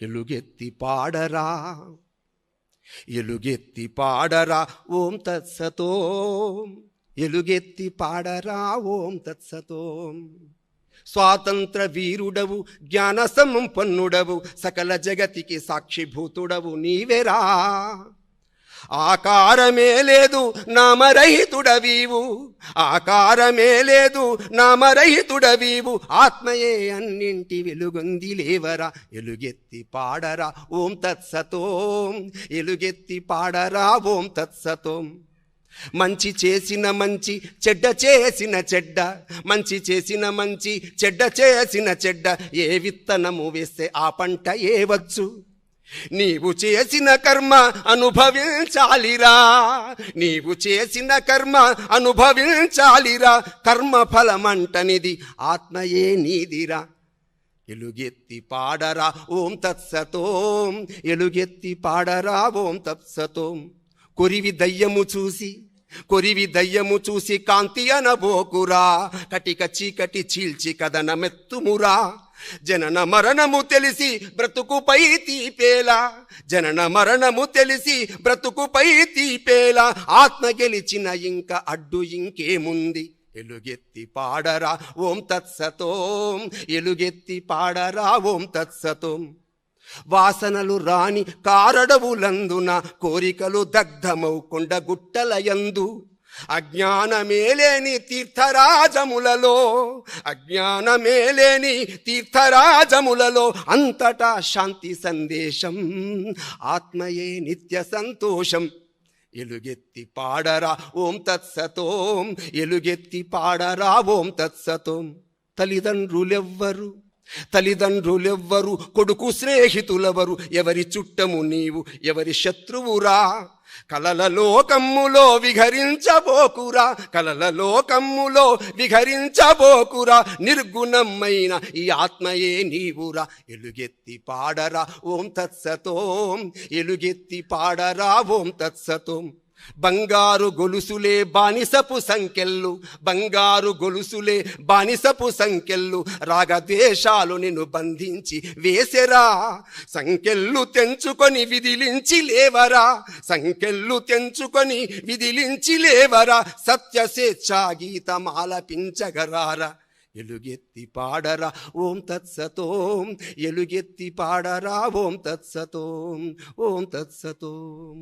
ఎలుగెత్తి పాడరా ఎలుగెత్తి పాడరా ఓం తత్సతో ఎలుగెత్తి పాడరా ఓం తత్సతో స్వాతంత్ర వీరుడవు జ్ఞాన సంపన్నుడవు సకల జగతికి సాక్షిభూతుడవు నీవెరా ఆకారమే లేదు నామరహితుడవీవు. ఆకారమే లేదు నామరహితుడవీవు. ఆత్మయే అన్నింటి వెలుగొంది లేవరా. ఎలుగెత్తి పాడరా ఓం తత్సతోం. ఎలుగెత్తి పాడరా ఓం తత్సతోం. మంచి చేసిన మంచి చెడ్డ చేసిన చెడ్డ. మంచి చేసిన మంచి చెడ్డ చేసిన చెడ్డ. ఏ విత్తనము వేస్తే ఆ పంట ఏవచ్చు నీవు చేసిన కర్మ అనుభవించాలిరా. నీవు చేసిన కర్మ అనుభవించాలిరా. కర్మ ఫలమంటనిది ఆత్మయే నీదిరా. ఎలుగెత్తి పాడరా ఓం తత్సతోం. ఎలుగెత్తి పాడరా ఓం తత్సతోం. కొరివి దయ్యము చూసి కొరివి దయ్యము చూసి కాంతి అనబోకురా. కటిక చీకటి చీల్చి కదనమెత్తుమురా జనన మరణము తెలిసి బ్రతుకుపై తీపేలా. జనన మరణము తెలిసి బ్రతుకుపై తీపేలా. ఆత్మ గెలిచిన ఇంక అడ్డు ఇంకేముంది? ఎలుగెత్తి పాడరా ఓం తత్సతోం. ఎలుగెత్తి పాడరా ఓం తత్సతోం. వాసనలు రాని కారడవులందున కోరికలు దగ్ధమౌ కొండ గుట్టలయందు. అజ్ఞానమేలేని తీర్థరాజములలో అజ్ఞానమేలేని తీర్థరాజములలో అంతటా శాంతి సందేశం ఆత్మయే నిత్య సంతోషం. ఎలుగెత్తి పాడరా ఓం తత్సతోం. ఎలుగెత్తి పాడరా ఓం తత్సతోం. తల్లిదండ్రులెవ్వరు తల్లిదండ్రులెవ్వరు కొడుకు స్నేహితులెవరు? ఎవరి చుట్టము నీవు ఎవరి శత్రువురా? కలలలో లోకమ్ములో విహరించబోకురా కలలలో లోకమ్ములో విహరించబోకురా నిర్గుణమైన ఈ ఆత్మయే నీవురా. ఎలుగెత్తి పాడరా ఓం తత్సతోం ఎలుగెత్తి పాడరా ఓం తత్సతోం. బంగారు గొలుసులే బానిసపు సంకెళ్ళు బంగారు గొలుసులే బానిసపు సంకెళ్ళు. రాగద్వేషాలు నిన్ను బంధించి వేసెరా సంకెళ్ళు తెంచుకొని విదిలించి లేవరా సంకెళ్ళు తెంచుకొని విదిలించి లేవరా సత్య గీతమాలపించగరారా ఎలుగెత్తి పాడరా ఓం తత్సతోం. ఎలుగెత్తి పాడరా ఓం తత్సతోం. ఓం తత్సతోం.